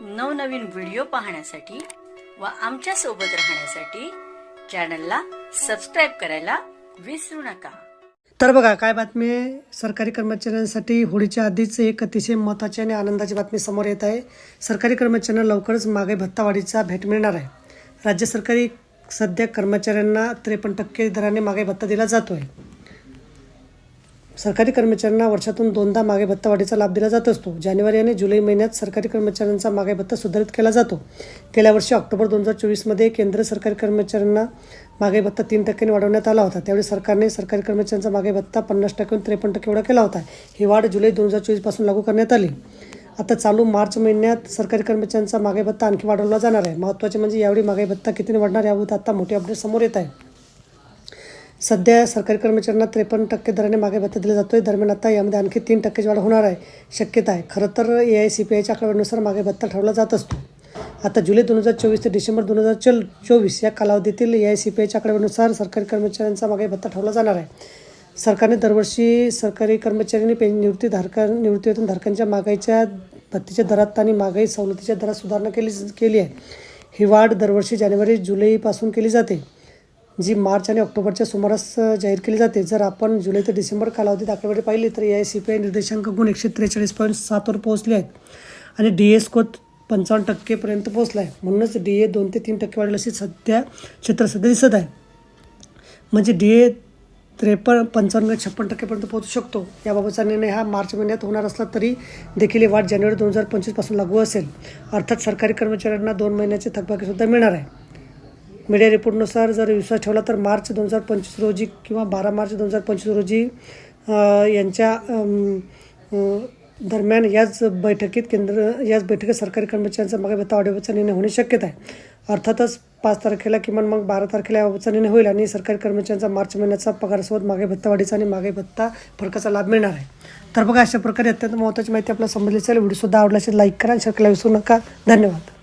नवनवीन व्हिडिओ पाहण्यासाठी व आमच्यासोबत राहण्यासाठी चॅनलला सबस्क्राईब करायला विसरू नका. तर बघा काय बातमी आहे? सरकारी कर्मचाऱ्यांसाठी होळीच्या आधीच एक अतिशय महत्त्वाची आणि आनंदाची बातमी समोर येत आहे. सरकारी कर्मचाऱ्यांना लवकरच मागे भत्ता वाढीचा भेट मिळणार आहे. राज्य सरकारी सध्या कर्मचाऱ्यांना त्रेपन्न टक्के दराने मागे भत्ता दिला जातो आहे सरकारी कर्मचाऱ्यांना वर्षातून दोनदा मागे भत्ता वाढीचा लाभ दिला जात असतो. जानेवारी आणि जुलै महिन्यात सरकारी कर्मचाऱ्यांचा मागे भत्ता सुधारित केला जातो. गेल्या वर्षी ऑक्टोबर दोन हजार चोवीसमध्ये केंद्र सरकारी कर्मचाऱ्यांना मागे भत्ता तीन टक्क्यांनी वाढवण्यात आला होता. त्यावेळी सरकारने सरकारी कर्मचाऱ्यांचा मागे भत्ता पन्नास टक्क्याहून त्रेपन्न टक्के एवढा केला होता. ही वाढ जुलै दोन हजार चोवीसपासून लागू करण्यात आली. आता चालू मार्च महिन्यात सरकारी कर्मचाऱ्यांचा मागे भत्ता आणखी वाढवला जाणार आहे. महत्त्वाचे म्हणजे यावेळी मागे भत्ता कितीने वाढणार याबाबत आता मोठी अपडेट समोर येत आहे. सध्या सरकारी कर्मचाऱ्यांना त्रेपन्न टक्के दराने मागे भत्ता दिला जातोय. दरम्यान आता यामध्ये आणखी तीन टक्क्याची वाढ होणार आहे. शक्यता आहे. खरं तर ए आय सी पी आयच्या आकडेवारीनुसार मागे भत्ता ठरवला जात असतो. आता जुलै दोन हजार चोवीस ते डिसेंबर दोन हजार चल चोवीस या कालावधीतील ए आय सी पी आयच्या आकडेवारीनुसार सरकारी कर्मचाऱ्यांचा मागे भत्ता ठरवला जाणार आहे. सरकारने दरवर्षी सरकारी कर्मचाऱ्यांनी पे निवृत्तीधारका निवृत्तीवेतन धारकांच्या मागाईच्या भत्तीच्या दरात आणि मागाई सवलतीच्या दरात सुधारणा केली केली आहे. ही वाढ दरवर्षी जानेवारी जुलैपासून केली जाते. जी मार्च आणि ऑक्टोबरच्या सुमारास जाहीर केली जाते. जर आपण जुलै ते डिसेंबर कालावधीत आकडेवारी पाहिली तर ए सी पी आय निर्देशांक गुण एकशे त्रेचाळीस पॉईंट सातवर पोहोचले आहेत. आणि डी एस कोत पंचावन्न टक्केपर्यंत पोहोचला आहे. म्हणूनच डी ए दोन ते तीन टक्के वाढेल अशी सध्या क्षेत्र सध्या दिसत आहे. म्हणजे डी ए त्रेपन्न पंचावन्न छप्पन टक्केपर्यंत पोहोचू शकतो. याबाबतचा निर्णय हा मार्च महिन्यात होणार असला तरी देखील वाढ जानेवारी दोन हजार पंचवीसपासून लागू असेल. अर्थात सरकारी कर्मचाऱ्यांना दोन महिन्याचे थकबाकीसुद्धा मिळणार आहे. मीडिया रिपोर्टनुसार जर विश्वास ठेवला तर मार्च दोन हजार पंचवीस रोजी किंवा बारा मार्च दोन हजार पंचवीस रोजी यांच्या दरम्यान याच बैठकीत केंद्र याच बैठकीत सरकारी कर्मचाऱ्यांचा मागे भत्ता वाढवण्याचा निर्णय होणे शक्यता आहे. अर्थातच पाच तारखेला किमान मग बारा तारखेला याबाबतचा निर्णय होईल आणि सरकारी कर्मचाऱ्यांचा मार्च महिन्याचा पगारासोबत मागे भत्ता वाढीचा आणि मागे भत्ता फरकाचा लाभ मिळणार आहे. तर बघा अशा प्रकारे अत्यंत महत्त्वाची माहिती आपल्याला समजली असेल. व्हिडिओसुद्धा आवडला असेल लाईक करा आणि शेअर करायला विसरू नका. धन्यवाद.